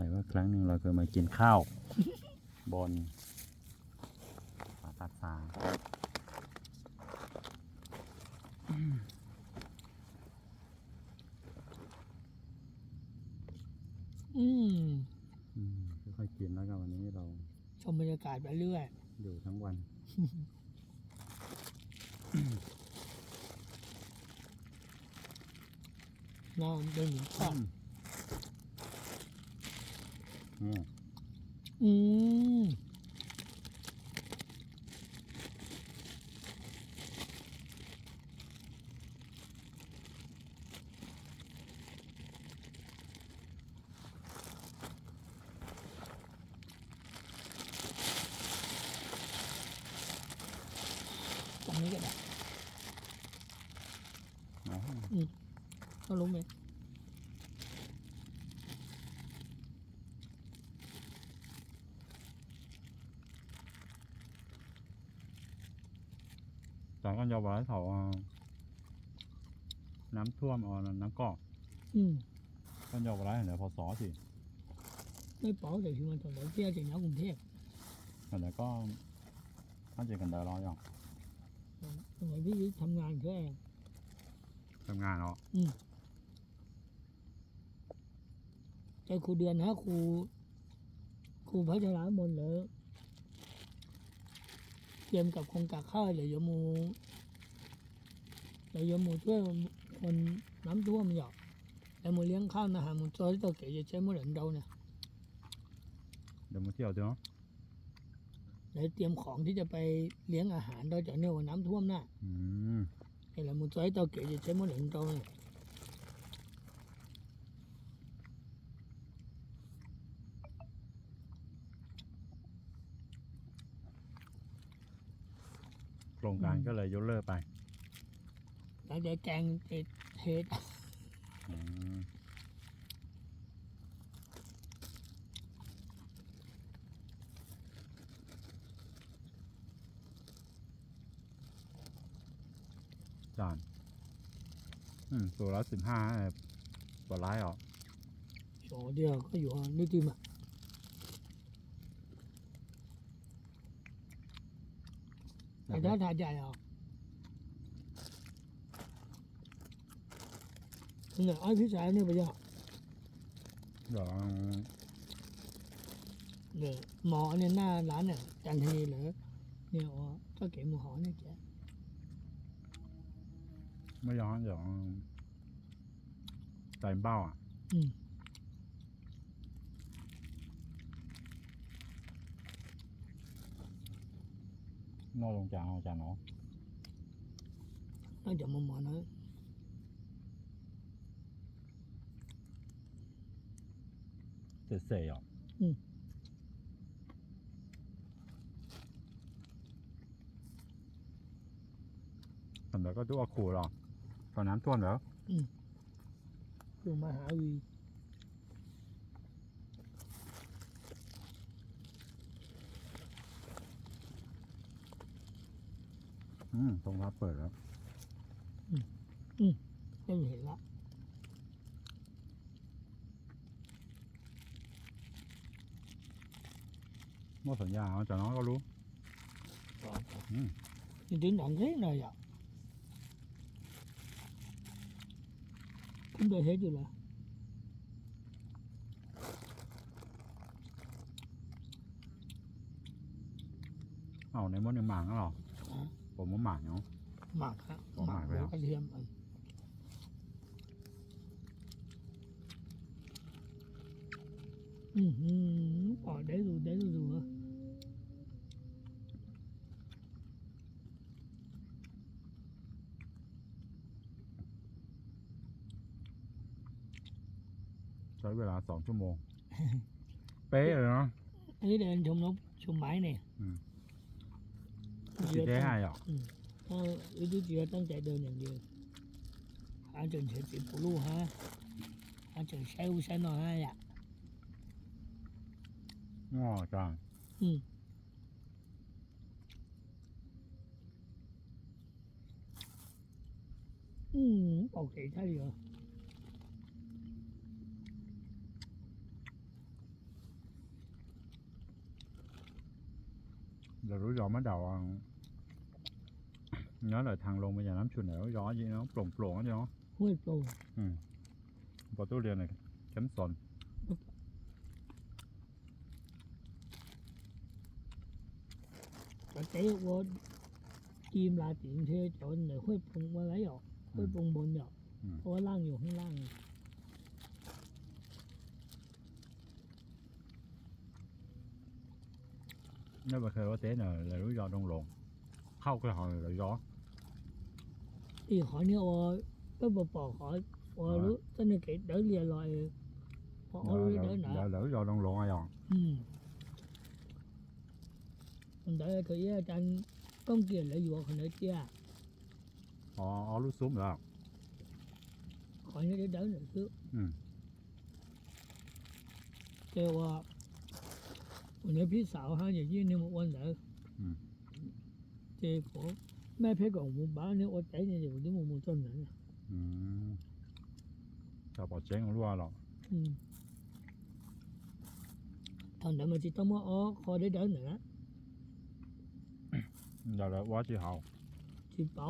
รว่าครั้งหนึ่งเราเคยมากินข้าว บนปราสาทสางอืมอืมค่อยๆกินแล้วกันวันนี้เรา ชมบรรยากาศไปเรื่อย อยู่ทั้งวัน นอนเป็นหมูทอดนี่ อืม ตรงนี้ก็ได้ อ๋อ ก็รู้ไหม จากกันยาวไว้เขาเอาน้ำท่วมเอาน้ำกอกอืมกันยาวไว้เดี๋ยวพอสอสิไม่ป๋อแต่ที่มันถนนเที่ยวจากกรุงเทพเดี๋ยวก็น่าจะกันได้ร้อยอย่างสมัยพี่ทำงานแค่ทำงานเนาะแต่ครูเดือนนะครูครูพัชรามนเลย เตรียมกับโครงการข้าวเดี๋ยวโยมูเดี๋ยวโยมูช่วยคนน้ำท่วมหยอกแล้วมูเลี้ยงข้าวนะฮะมูช่วยตัวเก๋จะใช้มูเหรินเราเนี่ยเดี๋ยวมาเที่ยวเดี๋ยวแล้วเตรียมของที่จะไปเลี้ยงอาหารโดยจากเนี่ยว่าน้ำท่วมน่ะอืมไอ้แล้วมูช่วยตัวเก๋จะใช้มูเหรินเราเนี่ย โครงการก็เลยยกเลิกไปแล้วเดี๋ยวแกงเทเทศอืมจานอืมตัวละสิบห้าตัวร้ายเหรอโอ้เดียวก็อยู่นี่จิมอะ แต่ถ้าถาดใหญ่เหรอเนี่ยไอ้พี่ชายเนี่ยไปยังเดี๋ยวเนี่ยหมอเนี่ยหน้าร้านเนี่ยจันทนีเหรอเนี่ยอ๋อก็เก๋หมูหอเนี่ยแกไม่ย้อนเดี๋ยวใส่เบ้าอะ อืม นอกลงจานเอาจานเนาะน่าจะมาหมอนะเสร็จเสร็จอะแต่เดี๋ยวก็ดูว่าขู่หรอกตอนน้ำท่วมแล้วอยู่มหาวี ตรงรับเปิดแล้วไม่เห็นละหมดสัญญาเอาจากน้องก็รู้อืม nhìn đến đoạn thế này à chúng tôi thấy được là เอาในมดในหมางก็หรอ Hả? ผมว่าหมางเนาะ mạc hả Có mạc mạc với phải không? cái thêm ừ. Ừ, ừ, ở đấy rồi đấy rồi rồi ใช้เวลาสองชั่วโมง เป๊ะเลยเนาะ ấy là anh trong nó trong máy này Ừ. Chị chỉ đã thế เดียวได้หายหรอกถ้าฤดูเดียวตั้งใจเดินอย่างเดียวหาจนเฉยติดปูลูฮะหาจนใช้อุใช้นอนั่นแหละอ๋อจังอืมอืมโอเคใช่เหรอเรารู้ยอมมาเดาอะ nhớ là thằng lùng bây giờ lắm chuột này nó gió gì nó plồng plồng đó chứ nó ห้วยโปร่ง ừ. bỏ tôi liền này chấm sồn แต่เจ๊ว่าทีมลาตินเทจนไหนห้วยโปร่งมาไรหรอกห้วยโปร่งบนหรอกอืม เพราะว่าล่างอยู่ข้างล่าง nếu mà khơi có té là là lý do đông lộn khâu cái hồi là gió อีกขอเนี่ยว่าก็บอกปอกขอว่ารู้ต้นนี้เกิดเดินเรียลอยพอเอา là, รู้ là, เดินหนา là, là lý do đông lộn ai rồi อืมมันได้ก็แย่จันก้องเกียรติเลยอยู่คนเดียวเจ้า họ họ lút xuống rồi ขอเนี่ยเดินหน่อยคืออืมแต่ว่าวันนี้พี่สาวฮะอย่างนี้เนี่ยวันไหนอืมเจ๊ผม แม่เพ่ของผมบ้านเนี่ยว่าใจเนี่ยเดี๋ยวนี้มันต้นนั้น ừ. cho bỏ chén không luôn rồi อืมตอนนั้นมันจะต้องมาอ๋อขอได้เดินหน่อยนะ giờ là quá chi hậu ที่เป๋า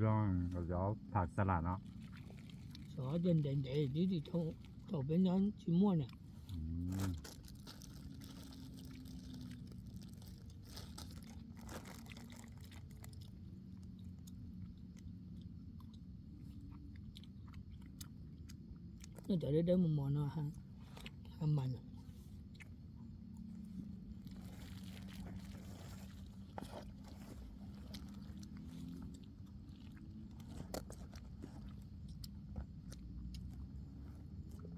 do rồi gió ผักสลัดเนาะ สอเด่นเด่นเด่นที่ที่เขาเขาเป็นนั้นชิม่วนเนี่ย อืม น่าจะได้เดินมามองนะฮะทำมัน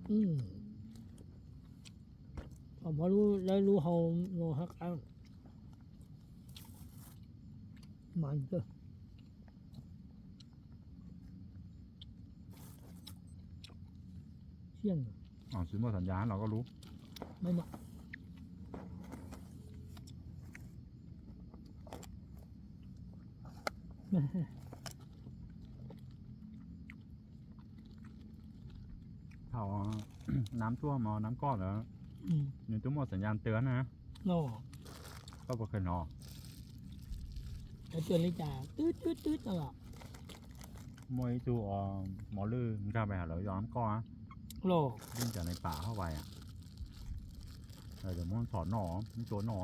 อืมผมพอรู้ได้รู้เขาโนฮักอังมันก็ เชี่ยงอ๋อซื้อมาสัญญาณเราก็รู้ ไม่มาแม่เขาน้ำท่วมมาน้ำก้อนเหรออืมนี่ตุ้มหมดสัญญาณเตือนนะโน่ก็บ่เคยนอแล้วเตือนเลยจ้าตืดตืดตืดตลอดมวยจูออหมอลือมึงกล้าไปหาเหรอยอน้ำก้อนอะ โลวิ่งจากในป่าเข้าไปอะเออเดี๋ยวมันถอนหนอมันตัวหนอ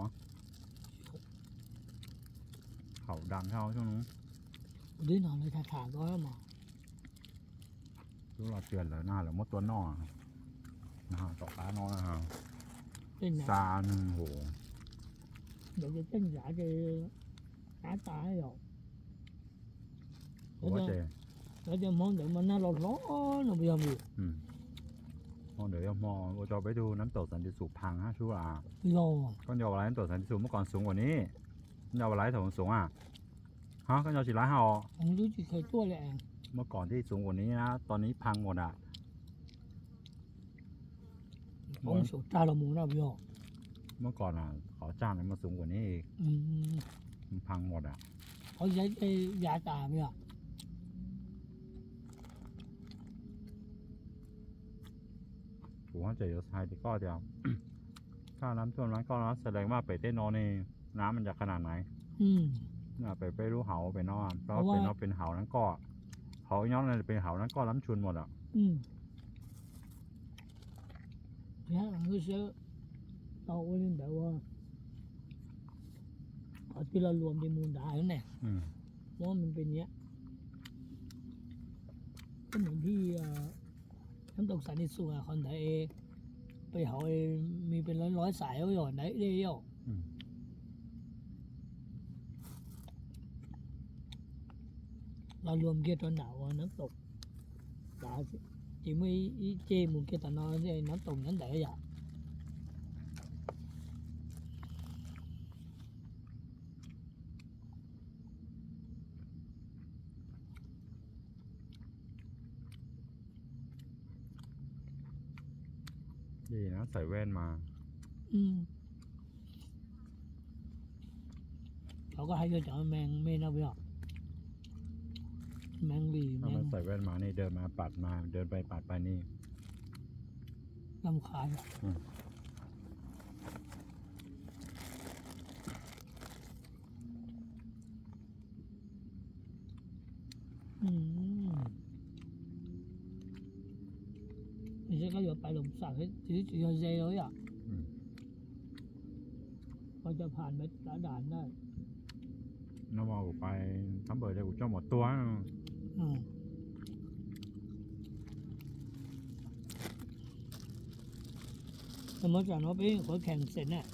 เขาดังเข้าช่วงนู้นดื้อหน่อยเลยถ่าถ่าก็ให้หมอรู้เราเตือนเลยหน้าเหลือมดตัวหนอนะฮะต่อปลานอนะฮะเต้นหนาซาหนึ่งโหเดี๋ยวจะเต้นหนาจะหนาตายหรอกโอ้เจแล้วจะมองเดี๋ยวมันน่าร้อนร้อนๆนะพี่ยามอยู่ อืมมองเดี๋ยวมองเราจะไปดูน้ำตกสันติสุขพังฮะชัวร์รอก้อนยาวอะไรน้ำตกสันติสุขเมื่อก่อนสูงกว่านี้ยาวอะไรถงสูงอะฮะก้อนยาวสิร้ายเฮาผมรู้จิตเคยตัวเลยเองเมื่อก่อนที่สูงกว่านี้นะตอนนี้พังหมดอะผมสุดตาละมูนะพี่ยอเมื่อก่อนอะขอจ้างให้มาสูงกว่านี้อีกอืมมันพังหมดอะเขาใช้ไอ้ยาตาพี่ยอผ ว่าจะอยู่ไทยดีก็เดียวถ้าน้ำท่วมนั้นก็นะแสดงว่าไปเต้นนอนนี่น้ำมันจะขนาดไหน อืมน่ะไปไปรู้เหาไปนอนเพราะเพราะว่าเป็นนอนเป็นเหานั้นก็เขาย้อนอะไรเป็นเหานั้นก็ล้ำชุนหมดอะ อืมเนี่ยคือเชื่อเอาไว้เล่นแบบว่าเอาที่เรารวมในมูลได้เนี่ยอืมว่ามันเป็นเนี้ยก็เหมือนที่เอ่อ น้ำตกสันติสุขอะคนไทยไปเขาเองมีเป็นร้อยร้อยๆสายเอาหย่อนไหนเดียวอืมเรารวมเกียรตอนหนาวอะน้ำตกสาสิจิไม่อีเจมุงเกียรตอนนอนเนี่ยน้ำตกนั้นไห ดีนะใส่แว่นมา อืมเขาก็ให้เยอะจัแมงไม่น่าไปหรอแมงวีแมางใส่แว่นมานี่เดินมาปัดมา เดินไปปัดไปนี่ ลำคาญอะอืม สาธิตถือเยเซเลยอะอืม ก็จะผ่านไปด่านได้ nó vào bài thám bởi đây cũng cho một สมมติจากน้องปิ้ขอแข่งเสร็จเนี่ย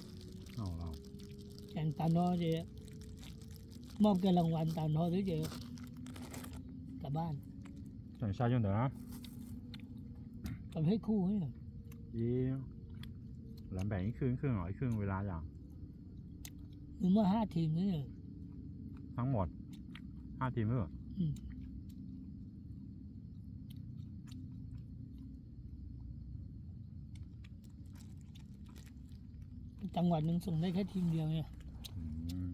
nào nào แข่งตาโน่อเจมอบเงินรางวัลตาโน่หรือเจกลับบ้าน chẳng sao cho nữa กับให้คู่เนี่ อีหลังแบ่งอีกครึ่งครึ่งเหรออีกครึ่งเวลาอย่างหรือเมื่อห้าทีมนี่เนี่ยทั้งหมดห้าทีมเอออืมจังหวัดหนึ่งส่งได้แค่ทีมเดียวเนี่ย อืม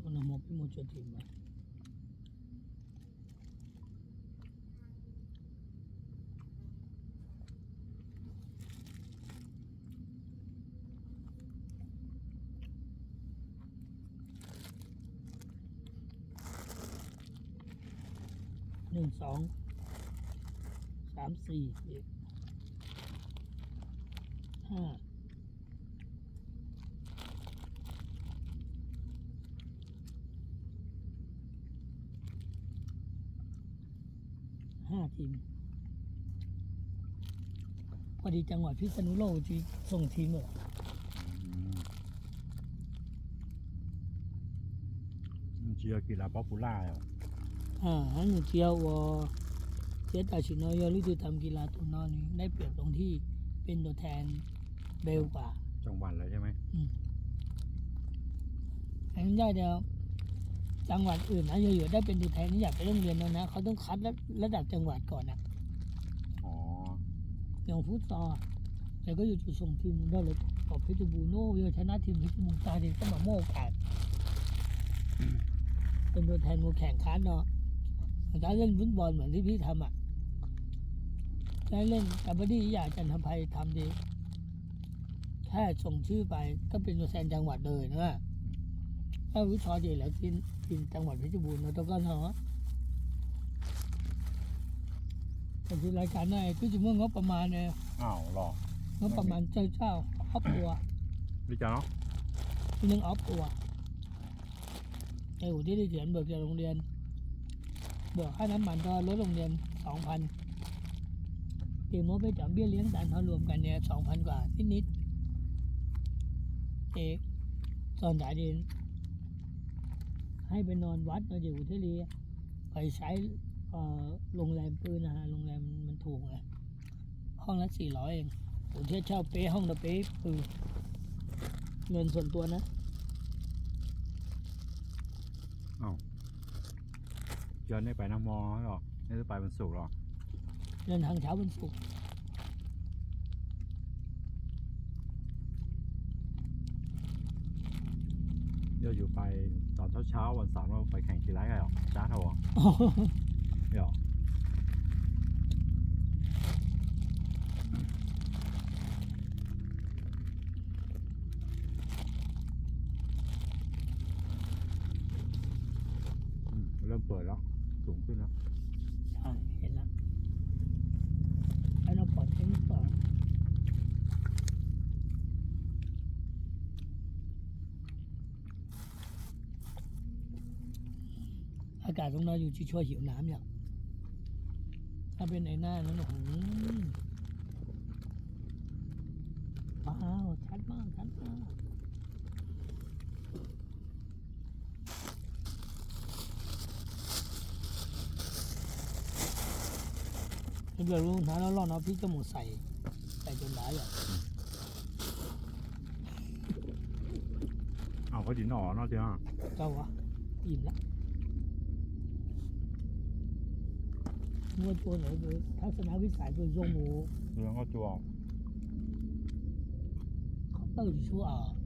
คนหมดไปหมดจะทีมมา หนึ่งสองสามสี่ห้าห้าทีม พอดีจังหวัดพิษณุโลกจีส่งทีมเหรออืม只有กีฬาป๊อปปูล่าอะ อ่าฮันหนูเที่ยววอเจ๊ตัดสินน้อยหรือจะทำกีฬาตัวนอนนี้ได้เปรียบตรงที่เป็นตัวแทนเบลกว่าจังหวัดเลยใช่ไหมอันนั้นได้เดียวจังหวัดอื่นนะอยู่ๆได้เป็นตัวแทนนี่อยากไปโรงเรียนแล้วนะเขาต้องคัดระระดับจังหวัดก่อนนะอ๋ออย่างฟุตซอลแต่ก็อยู่จุดส่งทีมได้เลยกับเพชรบูรณ์โน่เยอะชนะทีมเพชรบูรณ์ตาดีก็มาโม่โอกาสเป็นตัวแทนมาแข่งขันเนาะ การเล่นฟุตบอลเหมือนที่พี่ทำอะได้เล่นกับบดี้อยากจันทภัยทำดี แค่ส่งชื่อไปก็เป็นตัวแทนจังหวัดเลยนะถ้าวิชาดีแล้วทีมทีมจังหวัดเพชรบูรณ์เราต้องการเหรอแต่ที่รายการได้คือจะเมื่องบประมาณเนี่ยอ้าวหรองบประมาณเจ้าเจ้าครอบครัวรู้จักเนาะที่หนึ่งออฟตัวไอ้หูที่ได้เขียนเบิกจากโรงเรียน เบิกค่าน้ำมันก็ลดโรงเรียนสองพันตีมดไปจับเบี้ยเลี้ยงแต่เขารวมกันเนี่ยสองพันกว่านิดนิดๆเอกตอนสายเดินให้ไปนอนวัดมาอยู่ที่รีไปใช้โรงแรมปืนนะฮะโรงแรมมันถูกไงห้องละสี่ร้อยเองผมเที่ยวเช่าเป๊ะห้องละเป๊ะปืนเงินส่วนตัวนะ เดินได้ไปน้ำมอหรอไม่ได้ไปวันศุกร์หรอเดินทางเช้าวันศุกร์เดี๋ยวอยู่ไปตอนเช้าๆวันเสาร์เราไปแข่งกีฬากันหรอจ้าเท่าหรอเดี๋ยวอืมเริ่มเปิดแล้ว สูงขึ้นแล้วใช่เห็นแล้วแล้วเราปลอดเทนนิสต่ออากาศตรงนั้นอยู่ที่ช่วยหิวน้ำอย่างถ้าเป็นในหน้านั้นโอ้โหว้าวชัดมากชัดมาก ถ้าเกิดรู้นะแล้วรอดเนาะพี่ก็หมดใส่ใส่จนได้อะอ้าวเขาดินหนอเนาะเจ้าเจ้าวะอิ่มละเมื่อตัวไหนคือทัศนวิสัยคือโยงหมูเรื่องก็จัวเขาเติร์ชั่วอะ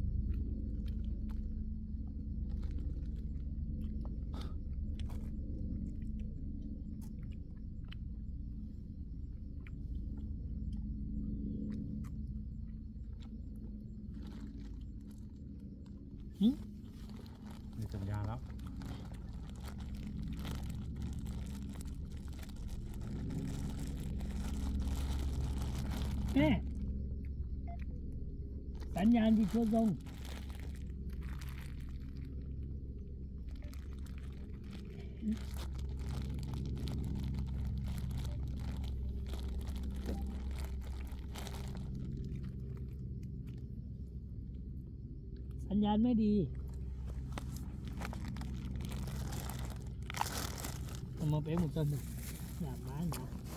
หึ มีสัญญาณแล้ว แม่ สัญญาณที่ชั่วตรงสัญญาณไม่ดีเอามาเป็นหมดต้นเลยอย่ามานะ